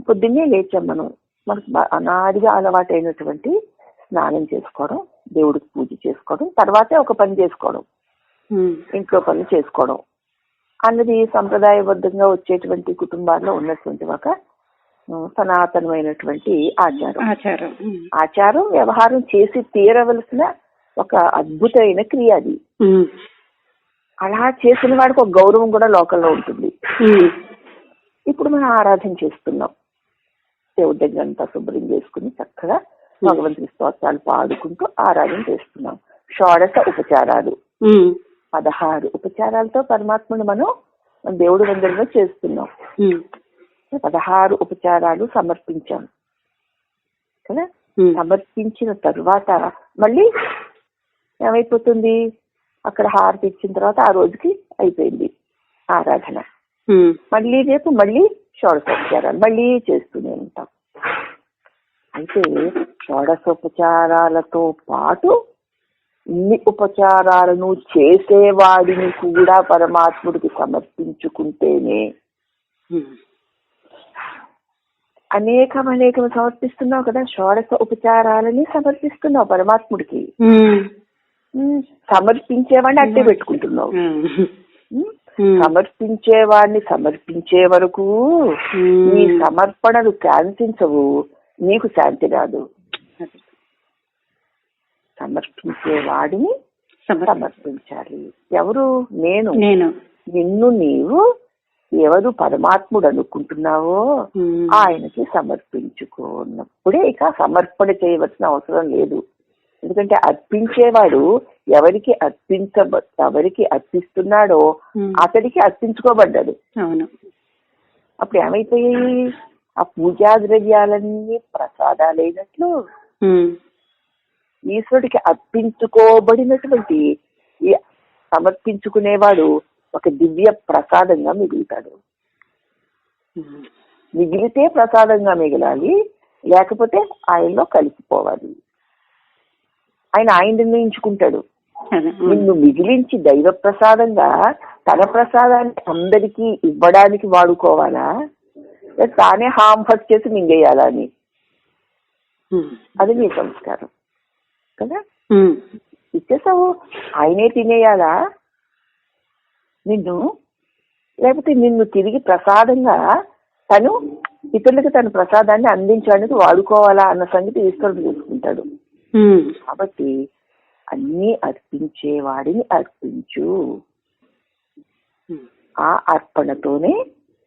పొద్దున్నే లేచాం మనం. మనకు అనాదిగా అలవాటైనటువంటి స్నానం చేసుకోవడం దేవుడికి పూజ చేసుకోవడం తర్వాతే ఒక పని చేసుకోవడం ఇంట్లో పనులు చేసుకోవడం. అన్నది సంప్రదాయబద్ధంగా వచ్చేటువంటి కుటుంబాల్లో ఉన్నటువంటి ఒక సనాతనమైనటువంటి ఆచారం. ఆచారం. ఆచారం వ్యవహారం చేసి తీరవలసిన ఒక అద్భుతమైన క్రియ అది. అలా చేసిన వాడికి ఒక గౌరవం కూడా లోకల్లో ఉంటుంది. ఇప్పుడు మనం ఆరాధన చేస్తున్నాం. దేవుడి దగ్గర అంతా శుభ్రం చేసుకుని చక్కగా భగవంతుని స్తోత్రాలు పాడుకుంటూ ఆరాధన చేస్తున్నాం. షోడశ ఉపచారాలు. పదహారు ఉపచారాలతో పరమాత్మను మనం దేవుడి మందిరంలో చేస్తున్నాం. పదహారు ఉపచారాలు సమర్పించాం. కదా? సమర్పించిన తరువాత మళ్ళీ ఏమైపోతుంది? అక్కడ హారతి ఇచ్చిన తర్వాత ఆ రోజుకి అయిపోయింది ఆరాధన. మళ్ళీ రేపు మళ్ళీ షోడశోపచారాలు. మళ్ళీ చేస్తూనే ఉంటాం. అయితే షోడశోపచారాలతో పాటు ఇన్ని ఉపచారాలను చేసేవాడిని కూడా పరమాత్ముడికి సమర్పించుకుంటేనే అనేకం అనేకం సమర్పిస్తున్నావు కదా షోడశ ఉపచారాలని సమర్పిస్తున్నావు పరమాత్ముడికి. సమర్పించేవాడిని అట్టే పెట్టుకుంటున్నావు. ఉమ్, సమర్పించేవాడిని సమర్పించే వరకు. నీ సమర్పణలు శాంతించవు నీకు శాంతి రాదు. సమర్పించే వాడిని సమర్- సమర్పించాలి. ఎవరు? నేను. నేను. నిన్ను నీవు ఎవరు పరమాత్ముడు అనుకుంటున్నావో ఆయనకి సమర్పించుకున్నప్పుడే ఇక సమర్పణ చేయవలసిన అవసరం లేదు. ఎందుకంటే అర్పించేవాడు ఎవరికి అర్పించ ఎవరికి అర్పిస్తున్నాడో అతడికి అర్పించుకోబడ్డాడు. అవును. అప్పుడు ఏమైపోయాయి? ఆ పూజా ద్రవ్యాలన్నీ ప్రసాదాలైనట్లు ఈశ్వరుడికి అర్పించుకోబడినటువంటి సమర్పించుకునేవాడు ఒక దివ్య ప్రసాదంగా మిగులుతాడు. మిగిలితే ప్రసాదంగా మిగలాలి లేకపోతే ఆయనలో కలిసిపోవాలి. ఆయన ఆయన నిర్ణయించుకుంటాడు. నిన్ను మిగిలించి దైవ ప్రసాదంగా తన ప్రసాదాన్ని అందరికీ ఇవ్వడానికి వాడుకోవాలా? తానే హామ్ ఫస్ట్ చేసి మింగేయాలా అని? అది నీ సంస్కారం. కదా? ఇచ్చేసావు. ఆయనే తినేయాలా? నిన్ను? లేకపోతే నిన్ను తిరిగి ప్రసాదంగా తను ఇతరులకు తన ప్రసాదాన్ని అందించడానికి వాడుకోవాలా అన్న సంగతి ఈశ్వరుడు చూసుకుంటాడు. కాబట్టి అన్నీ అర్పించేవాడిని అర్పించు. ఆ అర్పణతోనే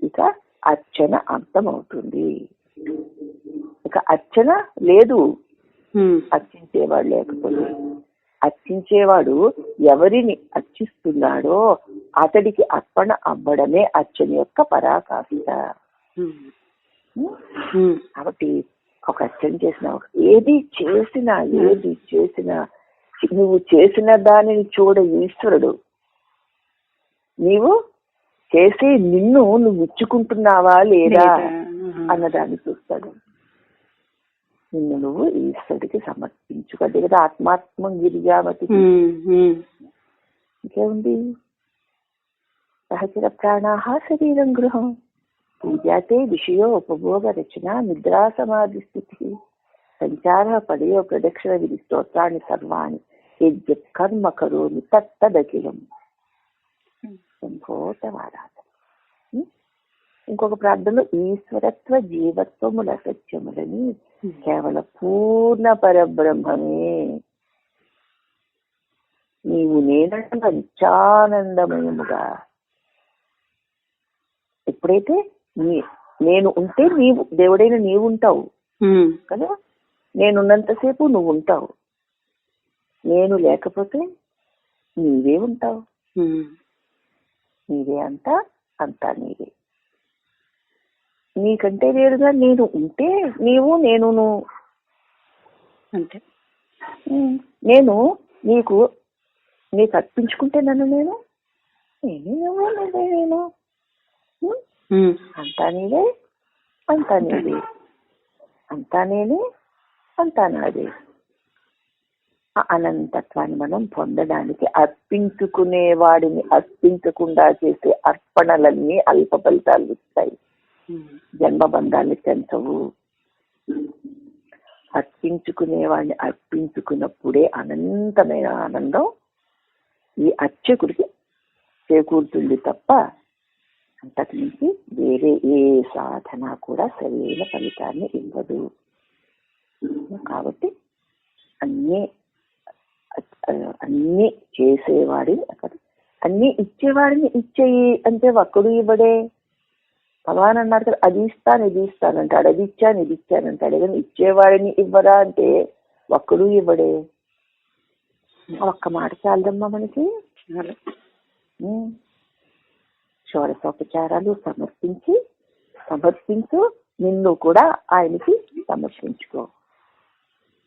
ఇక అర్చన అంతమవుతుంది. ఇక అర్చన లేదు. అర్చించేవాడు లేకపోతే. అర్చించేవాడు ఎవరిని అర్చిస్తున్నాడో అతడికి అర్పణ అవ్వడమే అర్చన యొక్క పరాకాష్ట. కాబట్టి ఒక అర్చన చేసిన ఏది చేసినా ఏది చేసినా నువ్వు చేసిన దానిని చూడ ఈశ్వరుడు. నీవు చేసి నిన్ను నువ్వు ఇచ్చుకుంటున్నావా లేదా అన్నదాన్ని చూస్తాడు. నిన్ను నువ్వు ఈశ్వరుడికి సమర్పించుకోండి కదా ఆత్మాత్మ ఉమ్, ఇంకేముంది? సహచర ప్రాణాహ శరీరం గృహం. పూజాతే విషయో ఉపభోగ రచన నిద్రా సమాధి స్థితి సంచార పదయో ప్రదక్షిణ విధి స్తోత్రాన్ని సర్వాణి కర్మ కరోమి తత్తదఖిలం సంభోతవారాధన ఇంకొక ప్రార్థనలో ఈశ్వరత్వ జీవత్వముల సత్యములని కేవల పూర్ణ పరబ్రహ్మమే। నీవు నేనంట నిత్యానందమయముగా। ఎప్పుడైతే నేను ఉంటే నీవు దేవుడైన నీవు ఉంటావు కదా? నేనున్నంతసేపు నువ్వు ఉంటావు నేను లేకపోతే నీవే ఉంటావు. నీవే అంతా అంతా నీవే. నీకంటే వేరుగా నేను ఉంటే నీవు నేను అంతే. నేను నీకు నీకు అర్పించుకుంటే నన్ను నేను? నేనే నేను? అంతా నీవే అంతా నీవే అంతా నేనే అంతా నాదే. ఆ అనంతత్వాన్ని మనం పొందడానికి అర్పించుకునే వాడిని అర్పించకుండా చేసే అర్పణలన్నీ అల్ప ఫలితాలు ఇస్తాయి. జన్మబంధాన్ని పెంచవు. అర్పించుకునేవాడిని అర్పించుకున్నప్పుడే అనంతమైన ఆనందం ఈ అర్చకుడికి చేకూరుతుంది తప్ప అంతకు మించి వేరే ఏ సాధన కూడా సరైన ఫలితాన్ని ఇవ్వదు. కాబట్టి అన్నీ అన్నీ చేసేవాడిని అక్కడ అన్నీ ఇచ్చేవాడిని ఇచ్చేయి అంటే ఒక్కడు ఇవ్వడే. భగవాన్ అన్నారు కదా అది ఇస్తాను ఇది ఇస్తాను అంటాడు అది ఇచ్చాను ఇది ఇచ్చాను అంటాడు. కానీ ఇచ్చేవాడిని ఇవ్వరా అంటే ఒక్కడు ఇవ్వడే. ఒక్క మాట చాలదమ్మా మనకి. షోడశోపచారాలు సమర్పించి సమర్పించు నిన్ను కూడా ఆయనకి సమర్పించుకో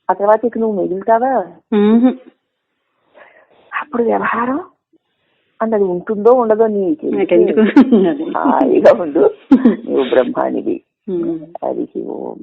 ఆ తర్వాత ఇక నువ్వు మిగులుతావా. అప్పుడు వ్యవహారం అన్నది ఉంటుందో ఉండదో అదే. హాయిగా ఉండు నువ్వు బ్రహ్మానివి. హరి ఓం